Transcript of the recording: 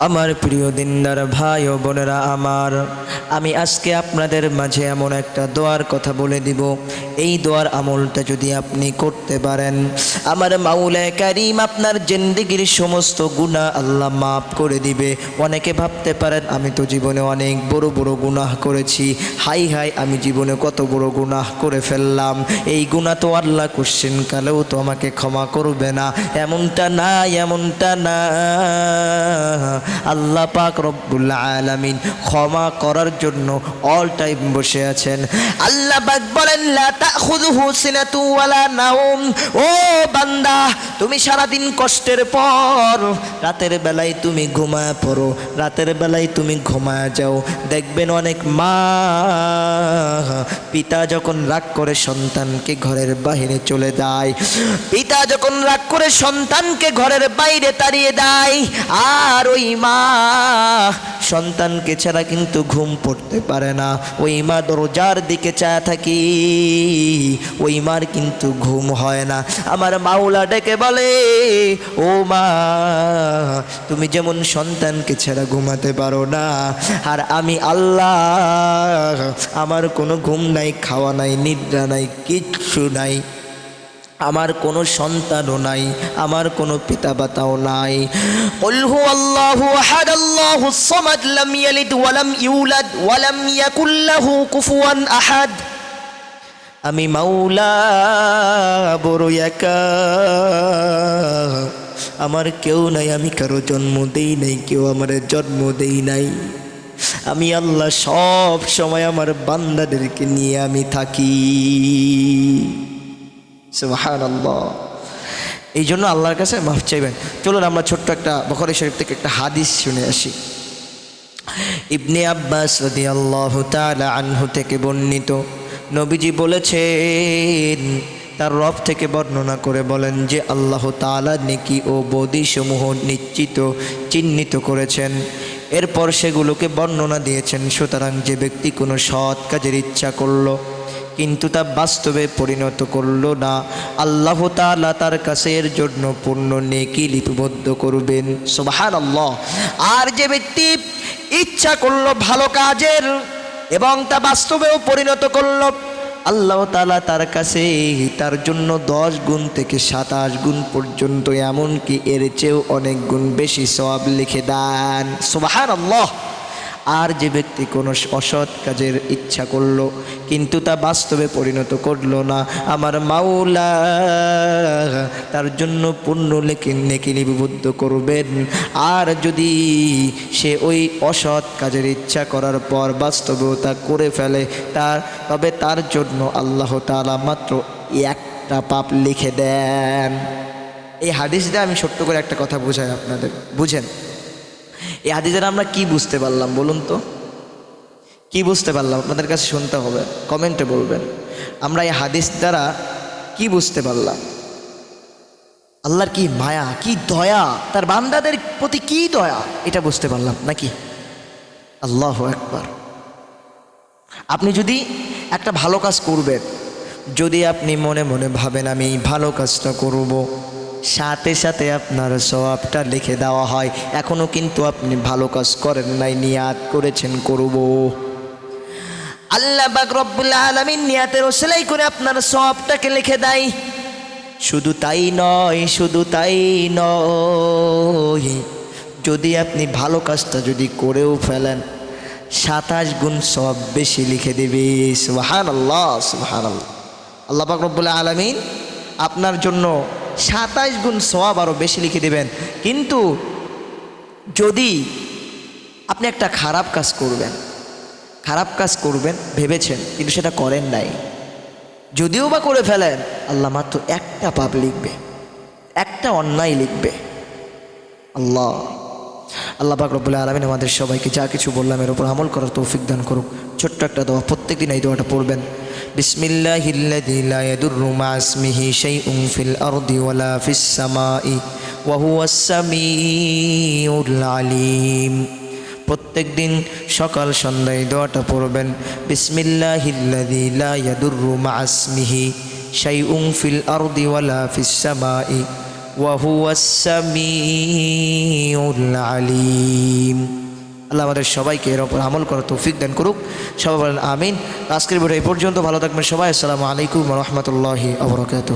আমার প্রিয় দিনদার ভাই ও বোনেরা আমার, আমি আজকে আপনাদের মাঝে এমন একটা দোয়ার কথা বলে দিব। এই দোয়ার আমলটা যদি আপনি করতে পারেন, আমার মাউলায় কারিম আপনার জিন্দিগির সমস্ত গুণা আল্লাহ মাফ করে দিবে। অনেকে ভাবতে পারেন, আমি তো জীবনে অনেক বড় বড় গুনাহ করেছি। হাই হাই, আমি জীবনে কত বড় গুনাহ করে ফেললাম। এই গুণা তো আল্লাহ কোশ্চেন কালেও তো আমাকে ক্ষমা করবে না। এমনটা না এমনটা না। আল্লাহ পাক রব্বুল আলামিন ক্ষমা করার জন্য অল টাইম বসে আছেন। আল্লাহ পাক বলেন নাওম। ও বান্দা, তুমি সারাদিন কষ্টের পর, রাতের বেলায় তুমি ঘুমায় পড়ো, রাতের বেলায় তুমি ঘুমায় যাও। দেখবেন অনেক মা, পিতা যখন রাগ করে সন্তানকে ঘরের বাইরে চলে যায়, পিতা যখন রাগ করে সন্তানকে ঘরের বাইরে তাড়িয়ে দেয়। আর ওই মা সন্তানকে ছাড়া কিন্তু ঘুম পড়তে পারে না। ওই মা দরজার দিকে চায় থাকি, ওই মার কিন্তু ঘুম হয় না। আমার মাওলা ডেকে বলে, ও মা, তুমি যেমন সন্তানকে ছাড়া ঘুমাতে পারো না, আর আমি আল্লাহ, আমার কোনো ঘুম নাই, খাওয়া নাই, নিদ্রা নাই, কিচ্ছু নাই। আমার কোনো সন্তানও নাই আমার কোনো পিতা মাতাও নাই قل هو الله احد الله الصمد لم يلد ولم يولد ولم يكن له كفوا احد আমি মাওলা বড় একা আমার কেউ নাই আমি কারো জন্ম দেই নাই কেউ আমার জন্ম দেই নাই আমি আল্লাহ সব সময় আমার বান্দাদেরকে নিয়ে আমি থাকি সুবাহান এই জন্য আল্লাহর কাছে মাফ চাইবেন। চলুন আমরা ছোট্ট একটা বখরি শরীফ থেকে একটা হাদিস শুনে আসি। ইবনে আব্বাস আল্লাহ আনহু থেকে বর্ণিত, নবীজি বলেছেন, তার রব থেকে বর্ণনা করে বলেন যে আল্লাহ তালা নেকি ও বদিসমূহ নিশ্চিত, চিহ্নিত করেছেন। এরপর সেগুলোকে বর্ণনা দিয়েছেন, সুতরাং যে ব্যক্তি কোনো সৎ কাজের ইচ্ছা করল কিন্তু তা বাস্তবে পরিণত করল না। আল্লাহ তালা তার কাছে এর জন্য পূর্ণ নেকি লিপিবদ্ধ করবেন। সুবহান আল্লাহ আর যে ব্যক্তি ইচ্ছা করল ভালো কাজের এবং তা বাস্তবেও পরিণত করল, আল্লাহ তালা তার কাছে তার জন্য দশ গুণ থেকে সাতাশ গুণ পর্যন্ত, এমনকি এর চেয়েও অনেক গুণ বেশি সব লিখে দেন। সুবহান আল্লাহ আর যে ব্যক্তি কোনো অসৎ কাজের ইচ্ছা করল, কিন্তু তা বাস্তবে পরিণত করল না। আমার মাওলা তার জন্য লেখে নেকি লিপিবদ্ধ করবেন। আর যদি সে ওই অসৎ কাজের ইচ্ছা করার পর বাস্তবেও তা করে ফেলে, তার তবে তার জন্য আল্লাহ তাআলা মাত্র একটা পাপ লিখে দেন। এই হাদিস দিয়ে আমি ছোট্ট করে একটা কথা বোঝাই আপনাদের। বুঝেন? এই হাদিসের আমরা কি বুঝতে পারলাম, বলুন তো? কি বুঝতে পারলাম? আপনাদের কাছে শুনতে হবে, কমেন্টে বলবেন। আমরা এই হাদিস দ্বারা কি বুঝতে পারলাম? আল্লাহর কি মায়া, কি দয়া, তার বান্দাদের প্রতি কি দয়া, এটা বুঝতে পারলাম নাকি? আল্লাহ একবার আপনি যদি একটা ভালো কাজ করবেন, যদি আপনি মনে মনে ভাবেন, আমি ভালো কাজটা করব সাথে সাথে আপনার সবাবটা লিখে দেওয়া হয়। এখনও কিন্তু আপনি ভালো কাজ করেন নাই, নিয়াত করেছেন, করব। আল্লাহ বাক রব্বুল আলমিন নিয়াতের ওসেলাই করে আপনার সবটাকে লিখে দেয়। শুধু তাই নয়, শুধু তাই নয়, যদি আপনি ভালো কাজটা যদি করেও ফেলেন, সাতাশ গুণ সব বেশি লিখে দেবে। সুহান আল্লাহ সুহান আল্লাহ আল্লাহ পাক আলমিন আপনার জন্য সাতাইশ গুণ সব আরও বেশি লিখে দেবেন। কিন্তু যদি আপনি একটা খারাপ কাজ করবেন, খারাপ কাজ করবেন, ভেবেছেন, কিন্তু সেটা করেন নাই, যদিও বা করে ফেলেন, আল্লাহ মাত্র একটা পাপ লিখবে, একটা অন্যায় লিখবে। আল্লাহ। আল্লাহ পাক রব্বুল আলমিন আমাদের সবাইকে যা কিছু বললাম এর উপর আমল করার তৌফিক দান করুক। ছোট্ট একটা দোয়া প্রত্যেক দিন এই দোয়াটা পড়বেন। আলিম। প্রত্যেক দিন সকাল সন্ধ্যায় দোয়াটা পড়বেন। বিসমিল্লাহিল্লাযী লা ইয়াদুররু মা ইসমিহি শাইউন ফিল আরদি ওয়ালা ফিস সামাই। ওয়াহু আলিম। আল্লাহ আমাদের সবাইকে এর ওপর আমল করার তৌফিক দান করুক। সবাই বলেন আমিন। আজকের ভিডিও এই পর্যন্ত। ভালো থাকবেন সবাই। আসসালামু আলাইকুম রহমতুল্লাহি আবরকাত